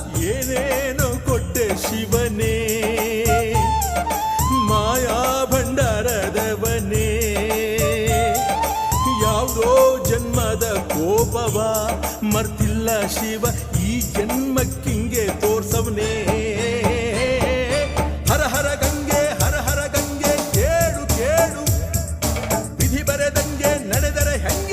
ಏನೇನೋ ಕೊಟ್ಟೆ ಶಿವನೇ? ಮಾಯಾ ಭಂಡಾರದವನೇ? ಯಾವುದೋ ಜನ್ಮದ ಕೋಪವ ಮರ್ತಿಲ್ಲ ಶಿವ, ಈ ಜನ್ಮಕ್ಕಿಂಗೆ ತೋರ್ಸವನೇ. ಹರ ಹರ ಗಂಗೆ, ಹರ ಹರ ಗಂಗೆ, ಕೇಳು ಕೇಳು. ವಿಧಿ ಬರೆದಂಗೆ ನಡೆದರೆ ಹೆಂಗೆ?